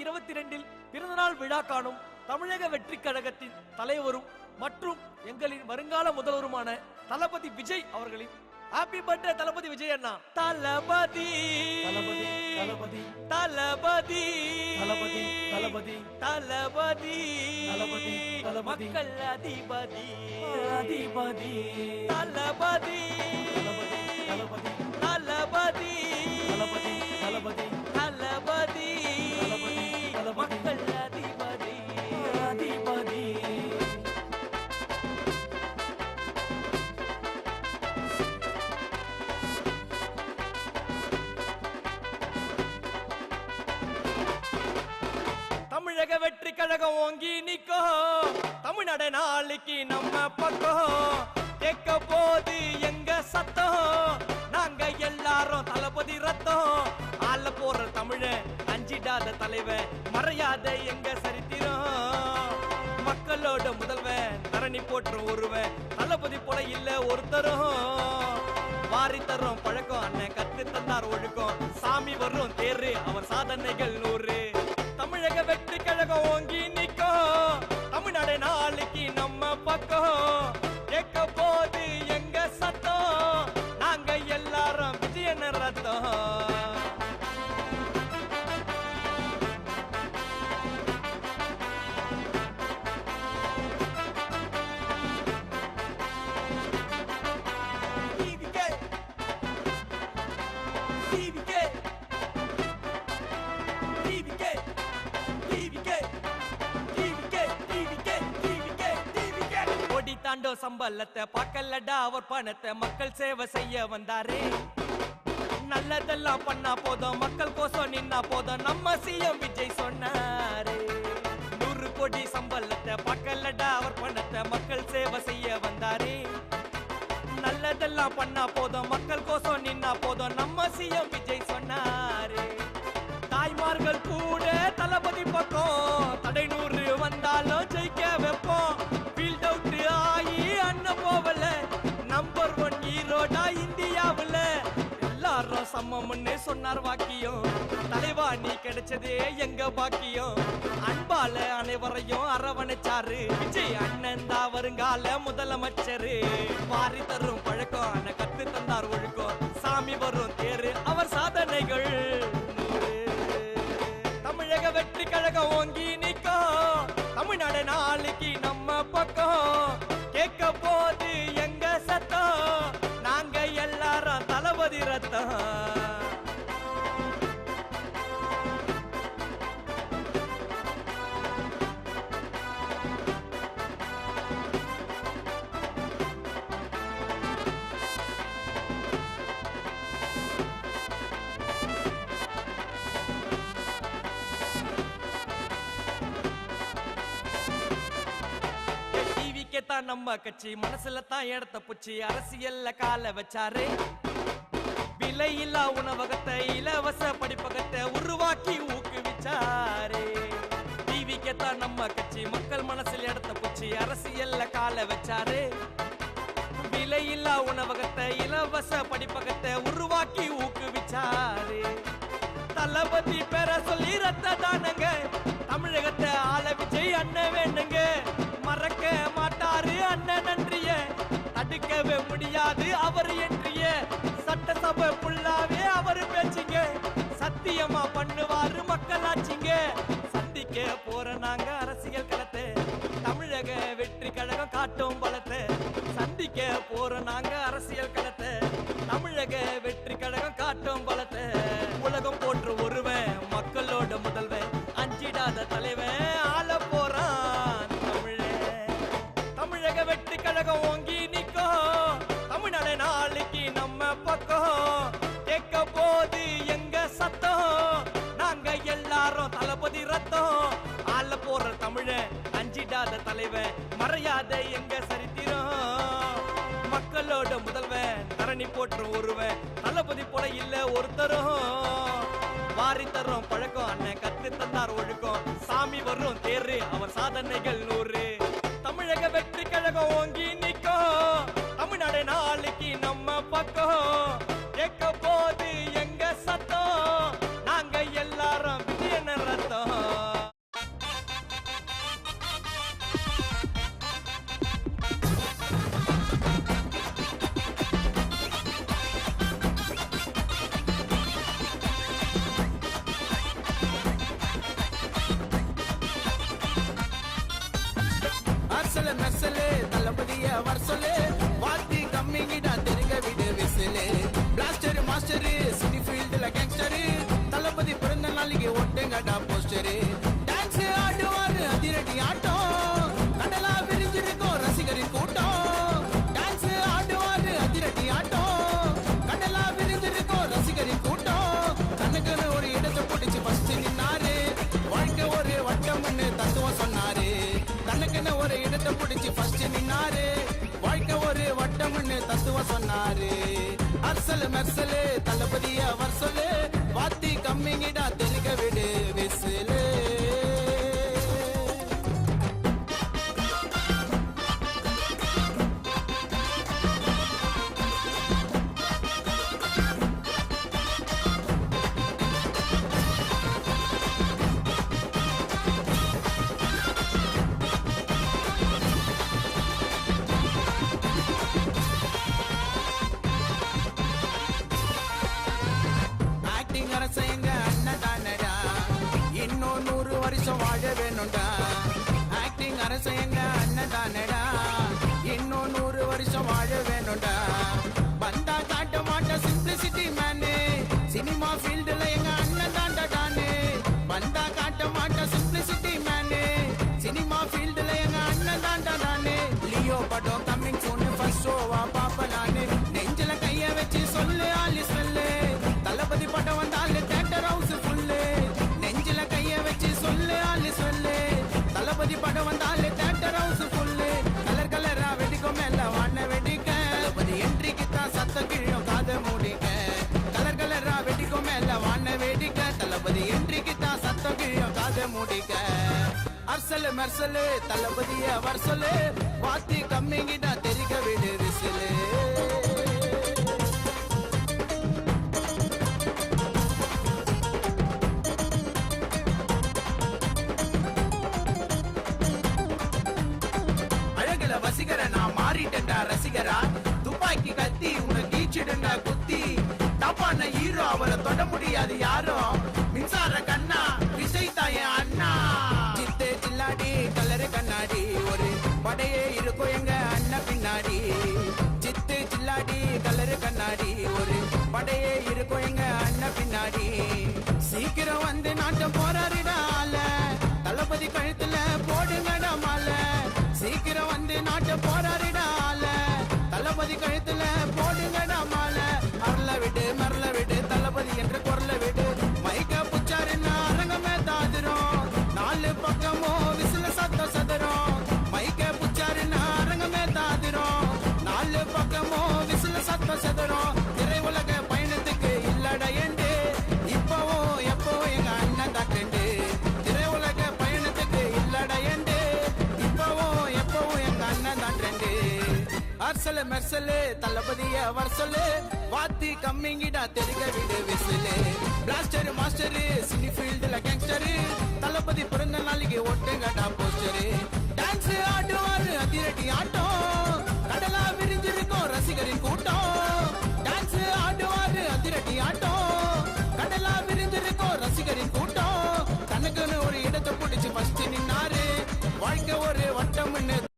இருபத்தி ரெண்டில் பிறந்தநாள் விழா காணும் தமிழக வெற்றி கழகத்தின் தலைவரும் மற்றும் எங்களின் வருங்கால முதல்வருமான தளபதி விஜய் அவர்களின் ஹாப்பி பர்த்டே தளபதி விஜய் அண்ணா தளபதி தளபதி, தளபதி. தளபதி தளபதி, தளபதி. தளபதி தளபதி, தளபதி. மக்கள் அதிபதி அதிபதி. தளபதி தளபதி, தளபதி. தளபதி தளபதி, நட நாளைக்கு நம்ம பக்கம். கேட்க போது எங்க சத்தம்? நாங்க எல்லாரும் தளபதி ரத்தம். ஆள போற தமிழ அஞ்சிடாத தலைவன் மறையாத எங்க சரித்திரம்? மக்களோட முதல்வன் தரணி போற்ற ஒருவன் தளபதி போல இல்ல ஒருத்தரும். வாரி தரும் பழக்கம் அண்ணன் கத்து தந்தார் ஒழுக்கம். சாமி வரும் தேரு அவர் சாதனைகள் நூறு. தமிழக வெற்றி கழகம் ஓங்கி தாண்டோ சம்பளத்தை பார்க்கலடா அவர் பணத்தை மக்கள் சேவை செய்ய வந்தாரே. நல்லதெல்லாம் பண்ணா போதும் மக்கள் கோசம் நின்னா போதும். நம்ம சிஎம் விஜய் சொன்னாரே. நூறு கோடி சம்பளத்தை பார்க்கலடா அவர் பணத்தை மக்கள் சேவை செய்ய வந்தாரே. நல்லதெல்லாம் பண்ணா போதும். மக்கள் கோசம் நின்னா போதும். நம்ம சிஎம் விஜய் சொன்னாரு தாய்மார்கள் கூட தளபதி பக்கம் தடை நூறு வந்தாலும் ஜெயிக்க வைப்போம். ஃபீல்ட் அவுட் ஆகி அண்ணன் போவல நம்பர் ஒன் ஈரோடா இந்தியாவுல. எல்லாரும் சமம்னு சொன்னார் வாக்கியம். தலைவா நீ கிடைச்சதே எங்க பாக்கியம். அன்பால அனைவரையும் அரவணைச்சாரு. விஜய் அண்ணன் தான் வருங்கால முதலமைச்சரு. வாரி தரும் நாளைக்கு நம்ம பக்கம் கேட்க போது எங்க சத்தம்? நம்ம கட்சி மனசுல தான் இடத்த புச்சி. அரசியல்ல கால வச்சாரு. விலையில்லா உணவகத்தை இலவச படிப்பகத்தை உருவாக்கி ஊக்குவிச்சாரு. டிவிக்கே தான் நம்ம கட்சி மக்கள் மனசில் இடத்த புச்சி. அரசியல்ல கால வச்சாரு. விலையில்லா உணவகத்தை இலவச படிப்பகத்தை உருவாக்கி ஊக்குவிச்சாரு. தளபதி பெற சொல்லி ரத்த தானங்க முடியாது அவர் என்று மறையாத எங்க சரித்திரம்? மக்களோட முதல்வன் தரணி போற்றும் ஒருவன் தளபதி போல இல்ல ஒருத்தரும். வாரி தரும் பழக்கம் அண்ணன் கத்து தந்தார் ஒழுக்கம். சாமி வரும் தேரு அவர் சாதனைகள் தத்துவம் சொன்னாரு. அர்சல் மெர்சலு தளபதிய அவர் அரசும் வாழ வேணும்டா. ஆக்டிங் அரசு எங்க அண்ணன் தானடா இன்னும் நூறு வருஷம் வாழ வேணும்டா. வந்தா காட்ட மாட்ட சிம்பிளிசிட்டி மேனு சினிமா ஃபீல்டுல எங்க அண்ணன் தாண்டா டானு. வந்தா காட்ட மாட்ட சிம்பிளிசிட்டி மேனு சினிமா ஃபீல்டுல எங்க அண்ணன் தாண்டா டானு. லியோ படம் பார்க்க வந்தாலே தேட்டர் ஹவுஸ் ஃபுல்லு கலர் கலரா வெடிக்கும் மேல வாண்ண வெடிக்க. தளபதி என்ட்ரிக்கு தான் சத்த கிழியும் காத மூடிக்க. கலர் கலரா வெடிக்கும் மேல வாண்ண வெடிக்க. தளபதி என்ட்ரிக்கு தான் சத்த கிழியும் காத மூடிக்க. அரசல் மரசல் தளபதிய வரசல் வாத்தி கம்மிங்கிட்டா தெரிக்க விடு விசு ரசிகரா? மெர்சலு மெர்சலு தளபதிய வர்சலு. வாத்தி கம்மிங்கிடா தெரிக விடு விசிலு. பிளாஸ்டர் மாஸ்டர் சினி ஃபீல்டுல கேங்ஸ்டரு தளபதி பிறந்த நாளைக்கு ஒட்டுங்கடா போய்